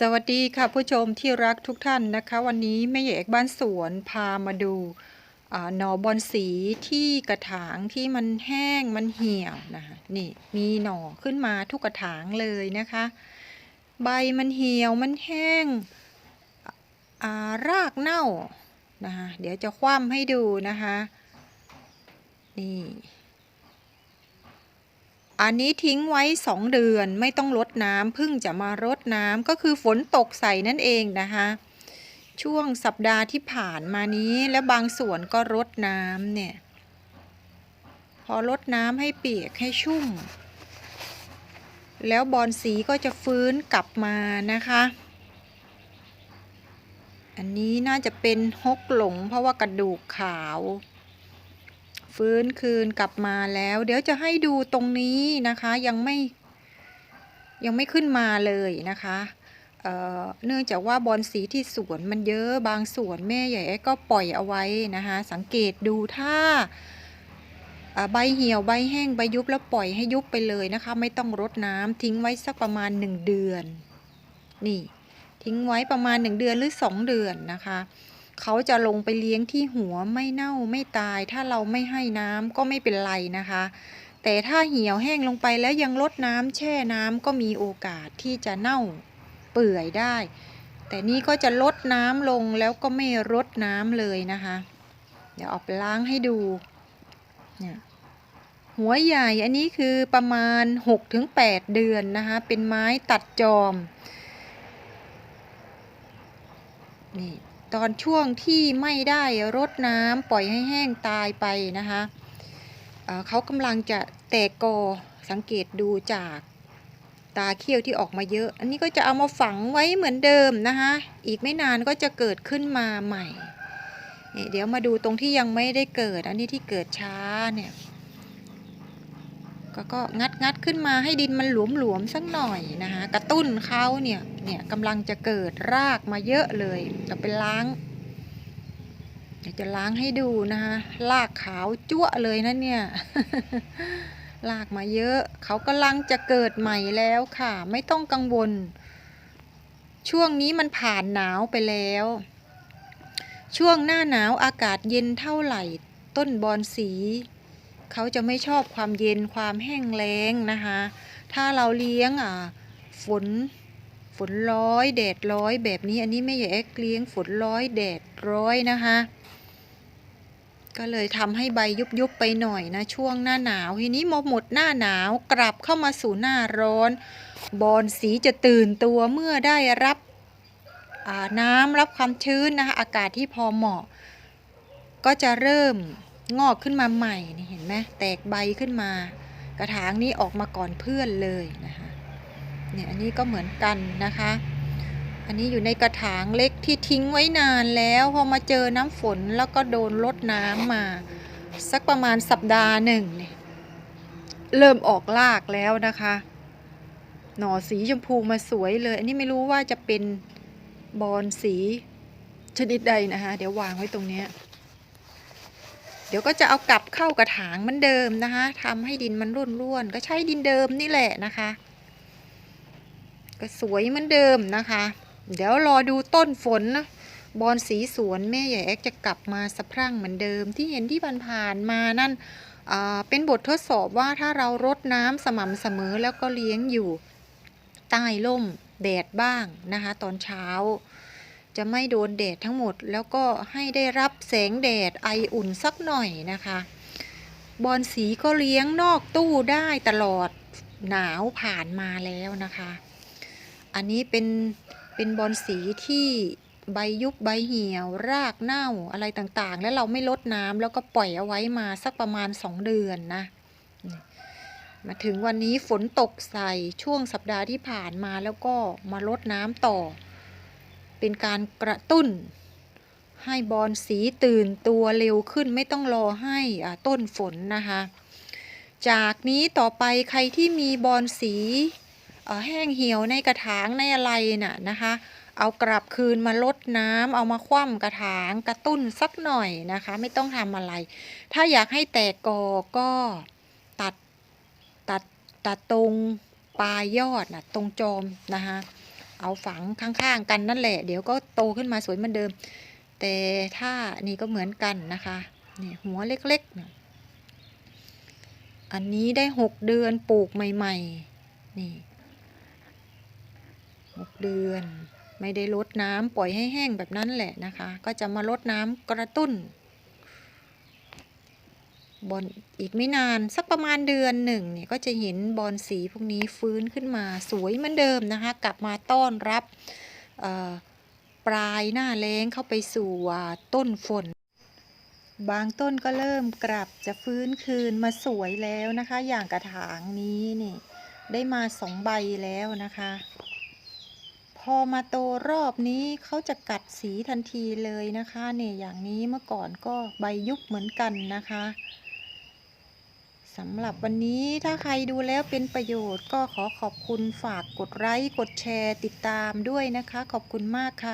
สวัสดีค่ะผู้ชมที่รักทุกท่านนะคะ วันนี้แม่ใหญ่เอกบ้านสวนพามาดูอ่าหน่อบอนสีที่กระถางที่มันแห้งมันเหี่ยวนะคะนี่มีหน่อขึ้นมาทุกกระถางเลยนะคะ ใบมันเหี่ยวมันแห้งอ่ารากเน่านะคะเดี๋ยวจะคว่ำให้ดูนะคะนี่ อันนี้ทิ้งไว้สองเดือนไม่ต้องรดน้ำพิ่งจะมารดน้ำก็คือฝนตกใส่นั่นเองนะคะ ช่วงสัปดาห์ที่ผ่านมานี้และบางส่วนก็รดน้ำเนี่ย พอรดน้ำให้เปียกให้ชุ่ม แล้วบอนสีก็จะฟื้นกลับมานะคะ อันนี้น่าจะเป็นฮกหลงเพราะว่ากระดูกขาว ฟื้นคืนกลับมาแล้ว เดี๋ยวจะให้ดูตรงนี้นะคะยังไม่ยังไม่ขึ้นมาเลยนะคะเเนื่องจากว่าบอลสีที่สวนมันเยอะบางส่วนแม่ใหญ่ก็ปล่อยเอาไว้นะคะสังเกตดูถ้าใบเหี่ยวใบแห้งใบยุบแล้วปล่อยให้ยุบไปเลยนะคะ ไม่ต้องรดน้ำทิ้งไว้สักประมาณ 1 เดือน นี่ ทิ้งไว้ประมาณ 1 เดือนหรือ 2 เดือนนะคะ เขาจะลงไปเลี้ยงที่หัวไม่เน่าไม่ตาย ถ้าเราไม่ให้น้ำก็ไม่เป็นไรนะคะ แต่ถ้าเหี่ยวแห้งลงไปแล้วยังลดน้ำแช่น้ำก็มีโอกาสที่จะเน่าเปื่อยได้ แต่นี่ก็จะลดน้ำลงแล้วก็ไม่รดน้ำเลยนะคะ เดี๋ยวเอาไปล้างให้ดูเนี่ยหัวใหญ่อันนี้คือประมาณ 6-8 เดือนนะคะ เป็นไม้ตัดจอม นี่ ตอนช่วงที่ไม่ได้รดน้ำปล่อยให้แห้งตายไปนะคะเเขากำลังจะแตกกอสังเกตดูจากตาเขี้ยวที่ออกมาเยอะ อันนี้ก็จะเอามาฝังไว้เหมือนเดิมนะคะ อีกไม่นานก็จะเกิดขึ้นมาใหม่ เดี๋ยวมาดูตรงที่ยังไม่ได้เกิด อันนี้ที่เกิดช้าเนี่ย ก็ก็งัดงัดขึ้นมาให้ดินมันหลวมหลวมสักหน่อยนะคะกระตุ้นเขาเนี่ยเนี่ยกำลังจะเกิดรากมาเยอะเลยเราไปล้างเดี๋ยวจะล้างให้ดูนะคะรากขาวจั่วเลยนะเนี่ยรากมาเยอะเขากำลังจะเกิดใหม่แล้วค่ะ ไม่ต้องกังวล ช่วงนี้มันผ่านหนาวไปแล้ว ช่วงหน้าหนาวอากาศเย็นเท่าไหร่ ต้นบอนสี เขาจะไม่ชอบความเย็นความแห้งแล้งนะคะ ถ้าเราเลี้ยงอ่าฝนฝนร้อยแดดร้อยแบบนี้อันนี้ไม่ใหญ่เอ็กเลี้ยงฝนร้อยแดดร้อยนะคะ ก็เลยทำให้ใบยุบยุบไปหน่อยนะ ช่วงหน้าหนาวทีนี้มหมดหน้าหนาวกลับเข้ามาสู่หน้าร้อน บอนสีจะตื่นตัวเมื่อได้รับน้ำรับความชื้นนะคะอากาศที่พอเหมาะ ก็จะเริ่ม งอกขึ้นมาใหม่นี่เห็นไหมแตกใบขึ้นมา กระถางนี้ออกมาก่อนเพื่อนเลยนะคะเนี่ยอันนี้ก็เหมือนกันนะคะ อันนี้อยู่ในกระถางเล็กที่ทิ้งไว้นานแล้วพอมาเจอน้ำฝนแล้วก็โดนลดน้ำมา สักประมาณสัปดาห์หนึ่งเนี่ยเริ่มออกรากแล้วนะคะ หน่อสีชมพูมาสวยเลย อันนี้ไม่รู้ว่าจะเป็นบอนสีชนิดใดนะคะ เดี๋ยววางไว้ตรงนี้ เดี๋ยวก็จะเอากลับเข้ากระถางเหมือนเดิมนะคะทำให้ดินมันร่วนๆก็ใช้ดินเดิมนี่แหละนะคะ ก็สวยเหมือนเดิมนะคะ เดี๋ยวรอดูต้นฝนนะบอลสีสวนแม่ใหญ่แอกจะกลับมาสะพรั่งเหมือนเดิมที่เห็นที่ผ่านมานั่นเป็นบททดสอบว่าถ้าเรารดน้ำสม่ำเสมอแล้วก็เลี้ยงอยู่ใต้ร่มแดดบ้างนะคะ ตอนเช้า จะไม่โดนแดดทั้งหมด แล้วก็ให้ได้รับแสงแดดไออุ่นสักหน่อยนะคะ บอลสีก็เลี้ยงนอกตู้ได้ตลอดหนาวผ่านมาแล้วนะคะ อันนี้เป็นเป็นบอลสีที่ใบยุบใบเหี่ยว รากเน่าอะไรต่างๆ แล้วเราไม่ลดน้ำแล้วก็ปล่อยเอาไว้มาสักประมาณสองเดือนนะ มาถึงวันนี้ฝนตกใส่ช่วงสัปดาห์ที่ผ่านมาแล้วก็มาลดน้ำต่อ เป็นการกระตุ้น ให้บอลสีตื่นตัวเร็วขึ้นไม่ต้องรอให้ต้นฝนนะคะ จากนี้ต่อไปใครที่มีบอลสีแห้งเหี่ยวในกระถางในอะไรน่ะนะคะ เอากลับคืนมาลดน้ำเอามาคว่ำกระถางกระตุ้นสักหน่อยนะคะ ไม่ต้องทำอะไร ถ้าอยากให้แตกกอก็ตัดตัดตัดตรงปลายยอดนะตรงจอมนะคะ เอาฝังข้างๆกันนั่นแหละ เดี๋ยวก็โตขึ้นมาสวยเหมือนเดิม แต่ถ้านี่ก็เหมือนกันนะคะนี่หัวเล็กๆ อันนี้ได้หกเดือนปลูกใหม่ ๆ นี่หกเดือน ไม่ได้ลดน้ำปล่อยให้แห้งแบบนั้นแหละนะคะ ก็จะมาลดน้ำกระตุ้น บอลอีกไม่นานสักประมาณเดือนหนึ่งเนี่ยก็จะเห็นบอลสีพวกนี้ฟื้นขึ้นมาสวยเหมือนเดิมนะคะ กลับมาต้อนรับปลายหน้าแล้งเข้าไปสู่ต้นฝน บางต้นก็เริ่มกลับจะฟื้นคืนมาสวยแล้วนะคะ อย่างกระถางนี้นี่ได้มาสองใบแล้วนะคะ พอมาโตรอบนี้เขาจะกัดสีทันทีเลยนะคะเนี่ยอย่างนี้เมื่อก่อนก็ใบยุบเหมือนกันนะคะ สำหรับวันนี้ถ้าใครดูแล้วเป็นประโยชน์ก็ขอขอบคุณฝากกดไลค์กดแชร์ติดตามด้วยนะคะ ขอบคุณมากค่ะ